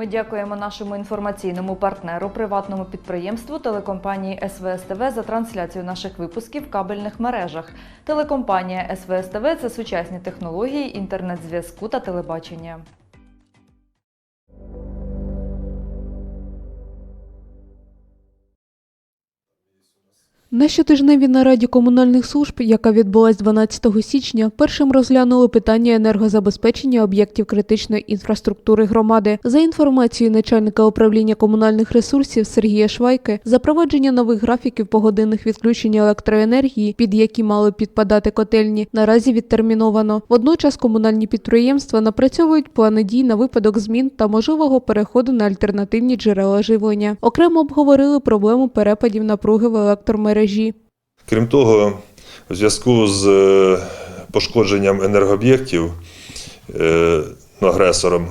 Ми дякуємо нашому інформаційному партнеру, приватному підприємству телекомпанії СВСТВ за трансляцію наших випусків в кабельних мережах. Телекомпанія СВСТВ – це сучасні технології інтернет-зв'язку та телебачення. На щотижневій нараді комунальних служб, яка відбулась 12 січня, першим розглянули питання енергозабезпечення об'єктів критичної інфраструктури громади. За інформацією начальника управління комунальних ресурсів Сергія Швайки, запровадження нових графіків погодинних відключень електроенергії, під які мали підпадати котельні, наразі відтерміновано. Водночас комунальні підприємства напрацьовують плани дій на випадок змін та можливого переходу на альтернативні джерела живлення. Окремо обговорили проблему перепадів напруги в електромережі. Крім того, в зв'язку з е, пошкодженням енергооб'єктів е, ну, агресором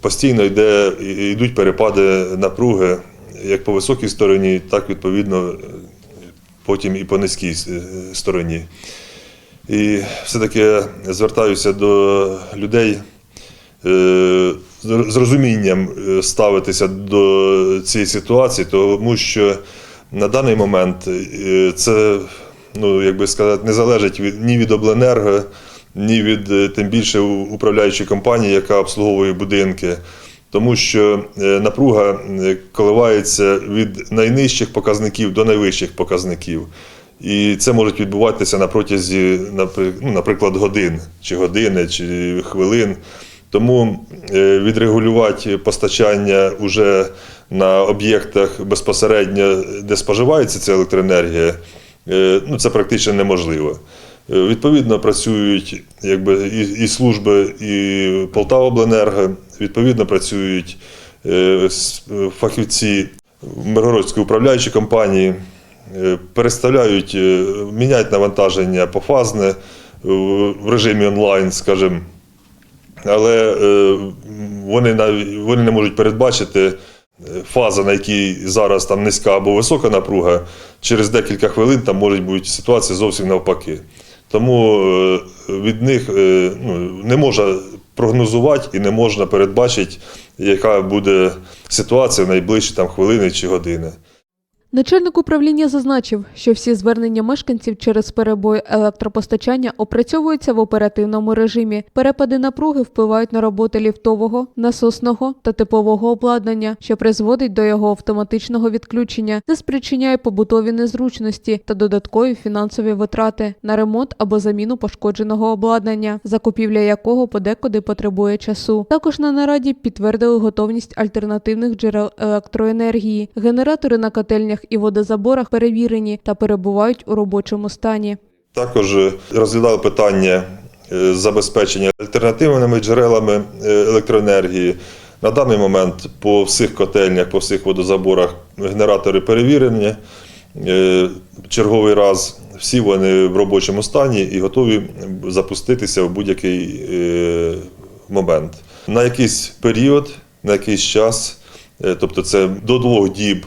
постійно йде, йдуть перепади напруги як по високій стороні, так відповідно е, потім і по низькій стороні. І все-таки звертаюся до людей з розумінням ставитися до цієї ситуації, тому що на даний момент е, це, ну як би сказати, не залежить від, ні від обленерго, ні від е, тим більше управляючої компанії, яка обслуговує будинки. Тому що е, напруга коливається від найнижчих показників до найвищих показників. І це може відбуватися на протязі, ну, наприклад, годин, чи години, чи хвилин. Тому відрегулювати постачання уже на об'єктах безпосередньо, де споживається ця електроенергія, е, ну, це практично неможливо. Е, Відповідно, працюють якби, і, і служби, і Полтавобленерго, відповідно, працюють е, фахівці Миргородської управляючої компанії, переставляють, міняють навантаження пофазне в режимі онлайн, скажімо. Але вони, нав- вони не можуть передбачити фаза, на якій зараз там низька або висока напруга, через декілька хвилин там може бути ситуація зовсім навпаки. Тому е, від них е, ну, не можна прогнозувати і не можна передбачити, яка буде ситуація в найближчі там, хвилини чи години. Начальник управління зазначив, що всі звернення мешканців через перебої електропостачання опрацьовуються в оперативному режимі. Перепади напруги впливають на роботи ліфтового, насосного та теплового обладнання, що призводить до його автоматичного відключення, це спричиняє побутові незручності та додаткові фінансові витрати на ремонт або заміну пошкодженого обладнання, закупівля якого подекуди потребує часу. Також на нараді підтвердили готовність альтернативних джерел електроенергії. Генератори на котельнях і водозаборах перевірені та перебувають у робочому стані. Також е, розглядали питання е, забезпечення альтернативними джерелами е, електроенергії. На даний момент по всіх котельнях, по всіх водозаборах генератори перевірені. Черговий раз всі вони в робочому стані і готові запуститися в будь-який момент. На якийсь період, на якийсь час, тобто це до двох діб,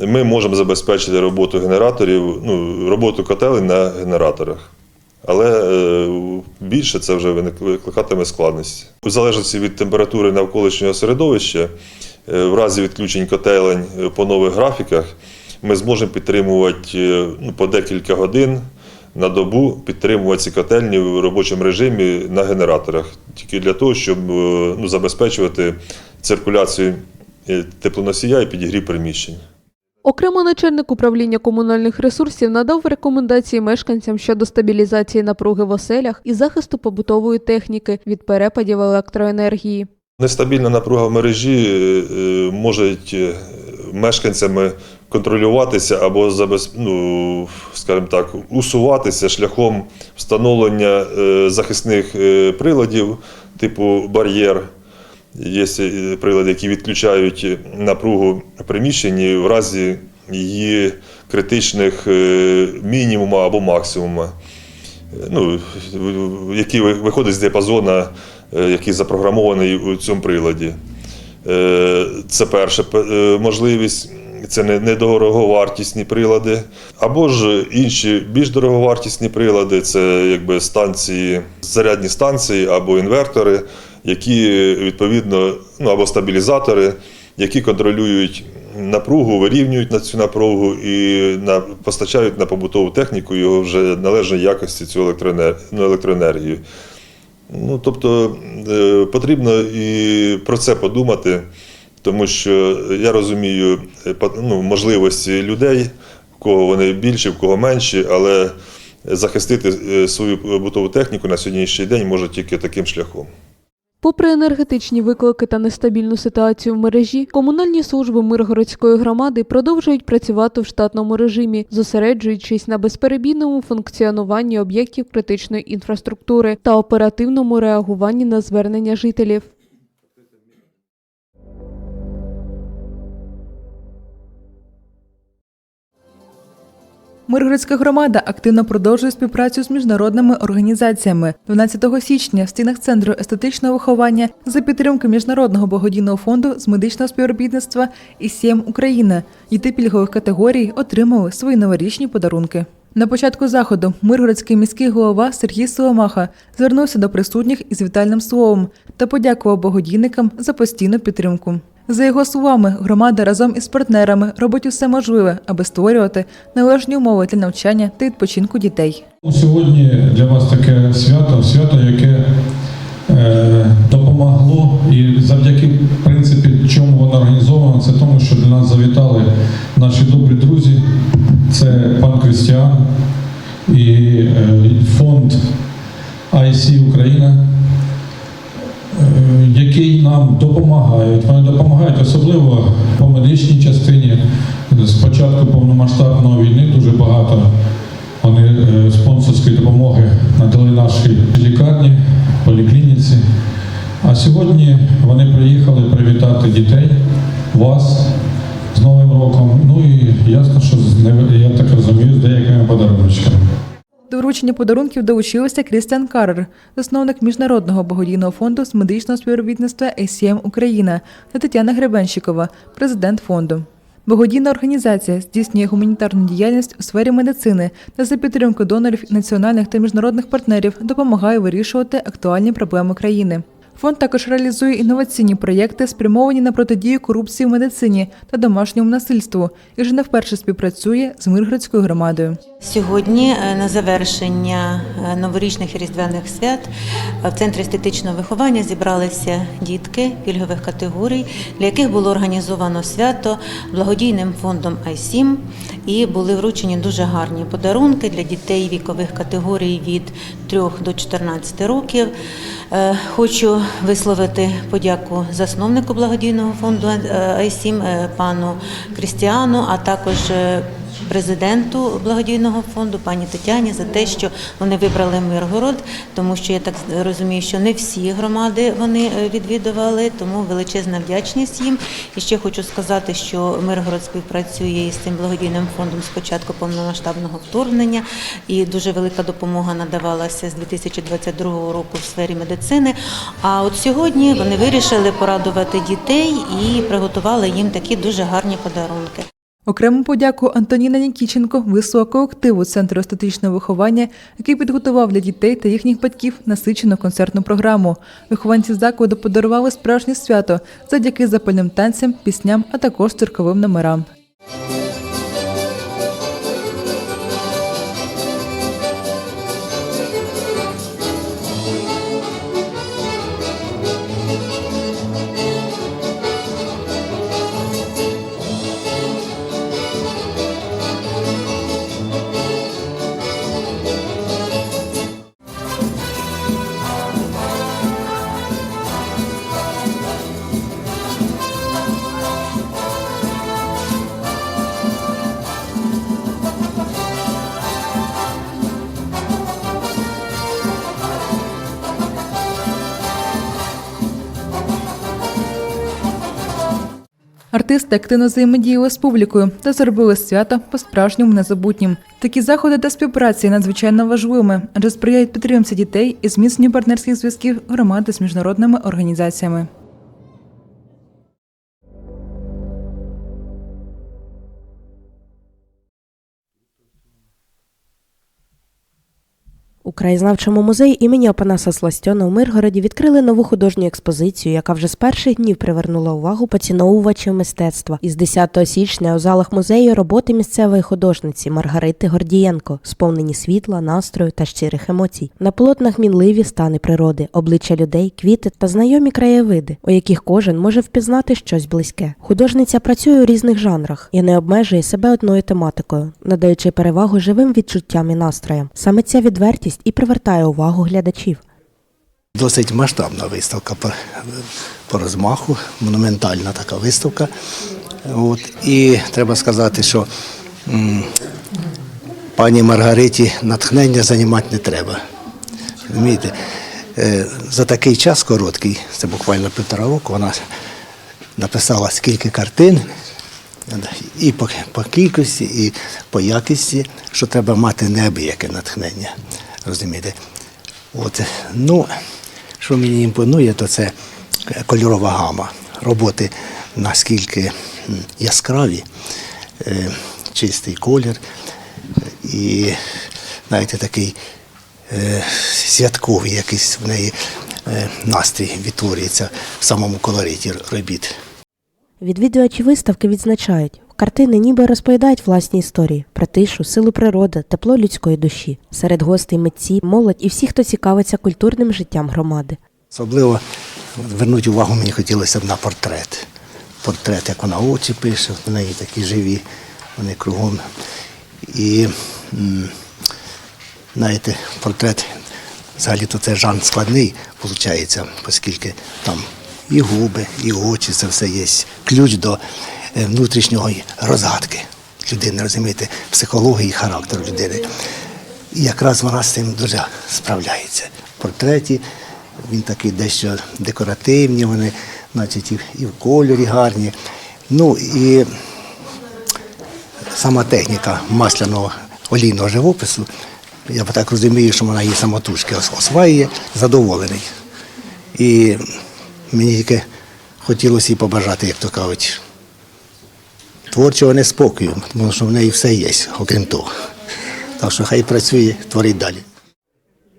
ми можемо забезпечити роботу генераторів, ну, роботу котелень на генераторах. Але е, більше це вже викликатиме складності. У залежності від температури навколишнього середовища, е, в разі відключень котелень е, по нових графіках, ми зможемо підтримувати ну, по декілька годин на добу підтримувати ці котельні в робочому режимі на генераторах, тільки для того, щоб ну, забезпечувати циркуляцію теплоносія і підігрів приміщень. Окремо начальник управління комунальних ресурсів надав рекомендації мешканцям щодо стабілізації напруги в оселях і захисту побутової техніки від перепадів електроенергії. Нестабільна напруга в мережі е, е, може мешканцями контролюватися або ну, скажімо так, усуватися шляхом встановлення е, захисних приладів типу бар'єр. Є е, прилади, які відключають напругу в приміщенні. В разі її критичних е, мінімума або максимума. Ну, ви- виходить з діапазону, е, який запрограмований у цьому приладі. Е, Це перша е, можливість. Це не недороговартісні прилади, або ж інші більш дороговартісні прилади. Це якби станції, зарядні станції або інвертори, які відповідно ну, або стабілізатори, які контролюють напругу, вирівнюють на цю напругу і на, постачають на побутову техніку його вже належної якості цю ну, електроенергію. Ну, тобто е, потрібно і про це подумати, тому що я розумію е, ну, можливості людей, в кого вони більші, в кого менші, але захистити е, свою побутову техніку на сьогоднішній день може тільки таким шляхом. Попри енергетичні виклики та нестабільну ситуацію в мережі, комунальні служби Миргородської громади продовжують працювати в штатному режимі, зосереджуючись на безперебійному функціонуванні об'єктів критичної інфраструктури та оперативному реагуванні на звернення жителів. Миргородська громада активно продовжує співпрацю з міжнародними організаціями. 12 січня в стінах центру естетичного виховання за підтримки міжнародного благодійного фонду з медичного співробітництва і СІМ Україна діти пільгових категорій отримали свої новорічні подарунки. На початку заходу Миргородський міський голова Сергій Соломаха звернувся до присутніх із вітальним словом та подякував благодійникам за постійну підтримку. За його словами, громада разом із партнерами робить усе можливе, аби створювати належні умови для навчання та відпочинку дітей. Сьогодні для вас таке свято, свято, яке е, допомогло і завдяки принципі, чому воно організовано, це тому, що до нас завітали наші добрі друзі. Це пан Крістіан і е, фонд IC Україна, е, який нам допомагають. Вони допомагають особливо по медичній частині. З початку повномасштабної війни дуже багато вони е, спонсорської допомоги надали нашій лікарні, поліклініці. А сьогодні вони приїхали привітати дітей, вас з Новим роком. Ну і ясно, що я так розумію, з деякими подарунками. До вручення подарунків долучилася Крістіан Карер, засновник міжнародного благодійного фонду з медичного співробітництва ACM Україна та Тетяна Гребенщикова, президент фонду. Благодійна організація здійснює гуманітарну діяльність у сфері медицини та за підтримку донорів національних та міжнародних партнерів допомагає вирішувати актуальні проблеми країни. Фонд також реалізує інноваційні проєкти, спрямовані на протидію корупції в медицині та домашньому насильству, і вже не вперше співпрацює з Миргородською громадою. Сьогодні е, на завершення е, новорічних і різдвяних свят е, в центрі естетичного виховання зібралися дітки пільгових категорій, для яких було організовано свято благодійним фондом «Айсім» і були вручені дуже гарні подарунки для дітей вікових категорій від 3 до 14 років. Е, Хочу висловити подяку засновнику благодійного фонду е, «Айсім» е, пану Крістіану, а також президенту благодійного фонду пані Тетяні за те, що вони вибрали Миргород, тому що я так розумію, що не всі громади вони е, відвідували, тому величезна вдячність їм. І ще хочу сказати, що Миргород співпрацює із цим благодійним фондом з початку повномасштабного вторгнення, і дуже велика допомога надавалася з 2022 року в сфері медицини. А от сьогодні вони вирішили порадувати дітей і приготували їм такі дуже гарні подарунки. Окрему подяку Антоніна Нікіченко високого активу Центру естетичного виховання, який підготував для дітей та їхніх батьків насичену концертну програму. Вихованці закладу подарували справжнє свято завдяки запальним танцям, пісням, а також цирковим номерам. Артисти активно взаємодіяли з публікою та зробили свято по-справжньому незабутнім. Такі заходи та співпраці надзвичайно важливими, адже сприяють підтримці дітей і зміцненню партнерських зв'язків громади з міжнародними організаціями. Краєзнавчому музеї імені Опанаса Сластьона у Миргороді відкрили нову художню експозицію, яка вже з перших днів привернула увагу поціновувачів мистецтва. Із 10 січня у залах музею роботи місцевої художниці Маргарити Гордієнко, сповнені світла, настрою та щирих емоцій. На полотнах мінливі стани природи, обличчя людей, квіти та знайомі краєвиди, у яких кожен може впізнати щось близьке. Художниця працює у різних жанрах і не обмежує себе одною тематикою, надаючи перевагу живим відчуттям і настроям. Саме ця відвертість і привертає увагу глядачів. Досить масштабна виставка по, по розмаху, монументальна така виставка. От. І треба сказати, що м, пані Маргариті натхнення займати не треба. Розумієте? Е, За такий час короткий, це буквально півтора року, вона написала скільки картин, і по, по кількості, і по якості, що треба мати неабияке натхнення. Розумієте? От, ну, що мені імпонує, то це кольорова гама. Роботи наскільки яскраві, е, чистий колір і знаєте, такий е, святковий якийсь в неї е, настрій відтворюється в самому колориті робіт. Відвідувачі виставки відзначають, картини ніби розповідають власні історії про тишу, силу природи, тепло людської душі. Серед гостей митці, молодь і всі, хто цікавиться культурним життям громади. Особливо звернути увагу мені хотілося б на портрет. Портрет, як вона очі пише, в неї такі живі, вони кругом. І знаєте, портрет взагалі то це жанр складний, виходить, оскільки там і губи, і очі, це все є. Ключ до внутрішньої розгадки людини, розумієте, психології характеру людини. І якраз вона з цим дуже справляється. Портреті він такий дещо декоративні, вони, значить, і, в кольорі гарні. Ну і сама техніка масляного олійного живопису, я так розумію, що вона її самотужки ос- осваює, задоволений. І мені тільки хотілося їй побажати, як то кажуть, творчого неспокою, тому що в неї все є, окрім того. Так що хай працює, творить далі.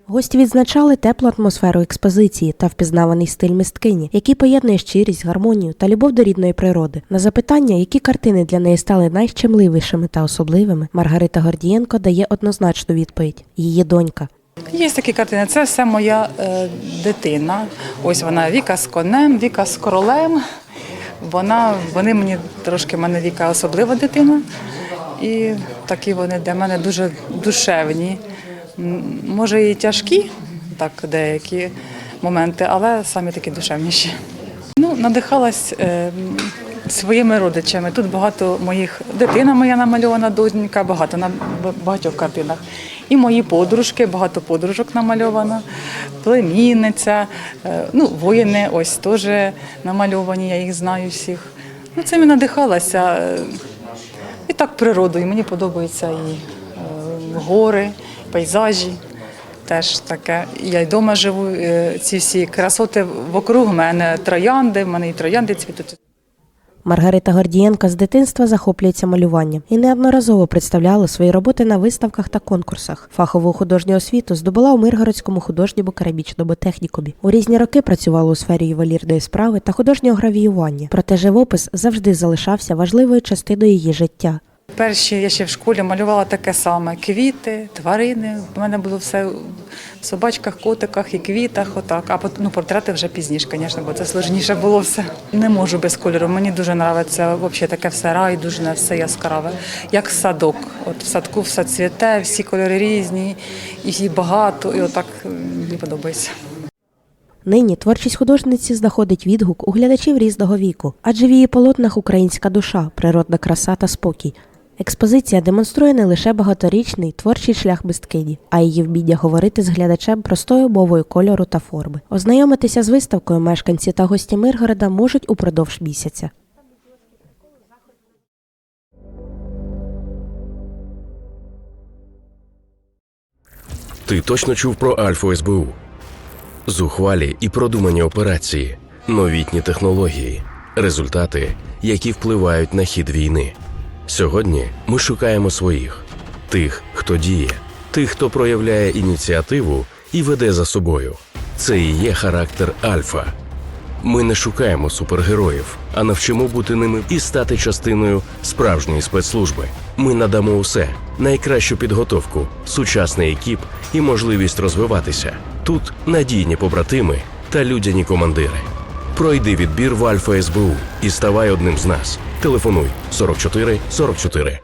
Гості відзначали теплу атмосферу експозиції та впізнаваний стиль мисткині, який поєднує щирість, гармонію та любов до рідної природи. На запитання, які картини для неї стали найщемливішими та особливими, Маргарита Гордієнко дає однозначну відповідь: її донька. Є такі картини. Це все моя е, дитина. Ось вона Віка з конем, Віка з королем. Вона, вони мені трошки мене Віка особлива дитина. І такі вони для мене дуже душевні. Може і тяжкі, так, деякі моменти, але самі такі душевніші. Ну, надихалась е, своїми родичами. Тут багато моїх дитина моя намальована донька, багато на багатьох картинах. І мої подружки, багато подружок намальовано, племінниця, е, ну, воїни ось теж намальовані, я їх знаю всіх. Ну, цим і надихалася. І так природою. Мені подобаються і е, гори, пейзажі. Теж таке. Я й вдома живу. е, Ці всі красоти вокруг мене троянди, в мене і троянди цвітуть. Маргарита Гордієнка з дитинства захоплюється малюванням і неодноразово представляла свої роботи на виставках та конкурсах. Фахову художню освіту здобула у Миргородському художньому керамічному технікумі. У різні роки працювала у сфері ювелірної справи та художнього гравіювання. Проте живопис завжди залишався важливою частиною її життя. Перші я ще в школі малювала таке саме: квіти, тварини. У мене було все в собачках, котиках і квітах. Отак. А ну, портрети вже пізніше, звісно, бо це сложніше було все. Не можу без кольору. Мені дуже подобається взагалі таке все райдужне, все яскраве. Як садок. От в садку все цвіте, всі кольори різні, їх багато, і отак мені подобається. Нині творчість художниці знаходить відгук у глядачів різного віку, адже в її полотнах українська душа, природна краса та спокій. Експозиція демонструє не лише багаторічний творчий шлях мисткині, а її вміння говорити з глядачем простою мовою кольору та форми. Ознайомитися з виставкою мешканці та гості Миргорода можуть упродовж місяця. Ти точно чув про Альфу СБУ? Зухвалі і продумані операції, новітні технології, результати, які впливають на хід війни. Сьогодні ми шукаємо своїх, тих, хто діє, тих, хто проявляє ініціативу і веде за собою. Це і є характер Альфа. Ми не шукаємо супергероїв, а навчимо бути ними і стати частиною справжньої спецслужби. Ми надамо усе найкращу підготовку, сучасний екіп і можливість розвиватися. Тут надійні побратими та людяні командири. Пройди відбір в Альфа СБУ і ставай одним з нас. Телефонуй 44 44.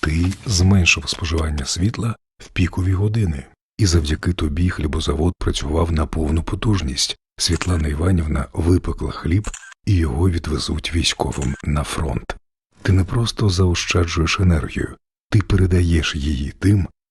Ти зменшив споживання світла в пікові години, і завдяки тобі хлібозавод працював на повну потужність. Світлана Іванівна випекла хліб і його відвезуть військовим на фронт. Ти не просто заощаджуєш енергію, ти передаєш її тим,